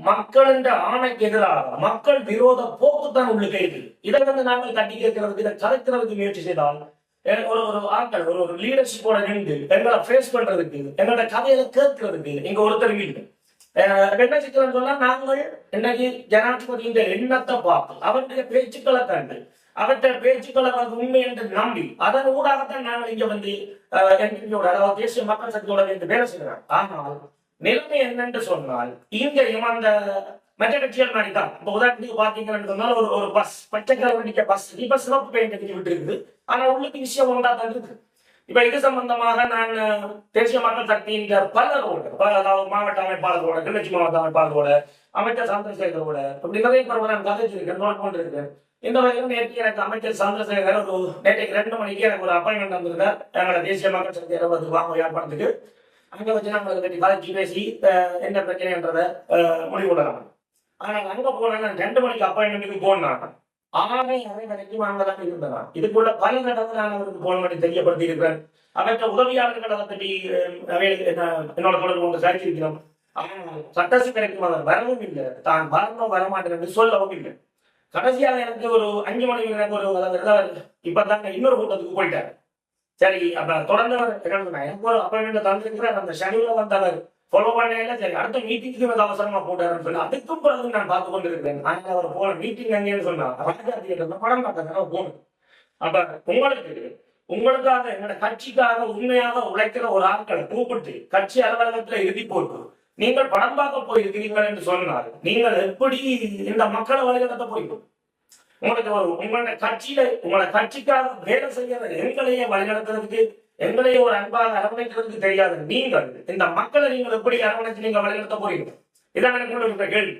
மக்கள் என்ற ஆணைக்கு எதிராக மக்கள் விரோத போக்கு தான் உள்ளுக்கு இருக்குது இதை வந்து நாங்கள் தட்டி கேட்கறதுக்கு இதை கலைக்கிறதுக்கு முயற்சி செய்தால் ஒரு ஒரு ஆட்கள் ஒரு ஒரு லீடர்ஷிப்போட நின்று எங்களை ஃபேஸ் பண்றதுக்கு எங்களோட கதையில கேட்கறதுக்கு இங்க ஒருத்தர் இல்லை. அஹ் என்ன சிக்கலன்னு சொன்னா நாங்கள் இன்னைக்கு ஜனாதிபதியின் எண்ணத்தை பார்த்து அவருடைய பேச்சுக்களை கண்டு அவற்றை பேச்சுக்களை வந்து உண்மை என்று நம்பி அதன் ஊடாகத்தான் நாங்கள் இங்க வந்து அஹ், அதாவது தேசிய மக்கள் சக்தியோட வேலை செய்கிறோம். ஆனால் நிலைமை என்னன்னு சொன்னால் இங்கேயும் அந்த மற்ற கட்சிகள் மாதிரி தான் இப்போ உதாரணத்துக்கு பார்த்தீங்கன்னு சொன்னால் ஒரு ஒரு பஸ் பச்சை கலர் வண்டிக்க பஸ் இப்ப சிவப்பு பெயிண்ட் அடிச்சு விட்டு இருக்குது ஆனா உள்ளுக்கு விஷயம் ஒன்றா தான் இருக்கு இப்ப இது சம்பந்தமாக நான் தேசிய மக்கள் சக்தியின் பலரோட அதாவது மாவட்ட அமைப்பாளர்களோட கிளர்ச்சி மாவட்ட அமைப்பாளர்களோட அமைச்சர் சந்திரசேகரோட அப்படி நிறைய பேர் நான் கதைச்சிருக்கேன் நோட் பண்ணிருக்கேன். இந்த வகையில் நேற்று எனக்கு அமைச்சர் சந்திரசேகர் ஒரு நேற்றைக்கு ரெண்டு மணிக்கு எனக்கு ஒரு அப்பாயின்மெண்ட் வந்திருந்தார். எங்களோட தேசிய மக்கள் சக்தி இருபது வாங்க வியாபாரத்துக்கு அங்க வச்சு நாங்கள் அதை பற்றி பேசி என்ன பிரச்சனைன்றதை முடிவு முடிவுடலாம் ஆனால் அங்க போனா நான் ரெண்டு மணிக்கு அப்பாயின்மெண்ட்டுக்கு போனாங்க ஆறரை அரை வரைக்கும் அங்கே தான் இருந்தேன் இதுக்குள்ள பல நடந்து நான் அவருக்கு போன் பண்ணி தெரியப்படுத்தி இருக்கிறேன் அவற்ற உதவியாளர்கள் அதை பற்றி என்னோட தொடர்பு கொண்டு சரிச்சிருக்கிறோம் சட்டசி கிடைக்கும் அவர் வரவும் இல்லை. தான் வரணும் வரமாட்டேன் என்று சொல்லவும் இல்லை. கடைசியாக எனக்கு ஒரு அஞ்சு மணிக்கு எனக்கு ஒரு அதாவது இப்பதான் இன்னொரு கூட்டத்துக்கு போயிட்டாரு. சரி அப்ப தொடர்ந்து அவர் என்ன அப்பாயின்மெண்ட் தந்திருக்கிறார் அந்த ஷெடியூல வந்தவர் ஃபாலோ பண்ணல சரி அடுத்த மீட்டிங்க்கு வந்து அவசரமா போட்டாருன்னு சொல்லி அதுக்கும் பிறகு நான் பார்த்து கொண்டு இருக்கிறேன் அவர் போன மீட்டிங் அங்கேன்னு சொன்னார் ராஜா படம் பார்த்தாங்க போகணும் அப்ப உங்களுக்கு உங்களுக்காக என்னோட கட்சிக்காக உண்மையாக உழைக்கிற ஒரு ஆட்களை கூப்பிட்டு கட்சி அலுவலகத்துல எழுதி போட்டு நீங்கள் படம் பார்க்க போயிருக்கிறீர்கள் என்று சொன்னார் நீங்கள் எப்படி இந்த மக்களை வழிநடத்த போயிட்டோம் உங்களுக்கு ஒரு உங்களோட கட்சியில உங்களோட கட்சிக்காக வேலை செய்யற எங்களையே வழிநடத்துறதுக்கு எங்களையே ஒரு அன்பாக அரவணைக்கிறதுக்கு தெரியாது. நீங்கள் இந்த மக்களை நீங்கள் எப்படி அரவணைச்சு நீங்க வழிநடத்த போறீங்க? இதான் எனக்கு கேள்வி.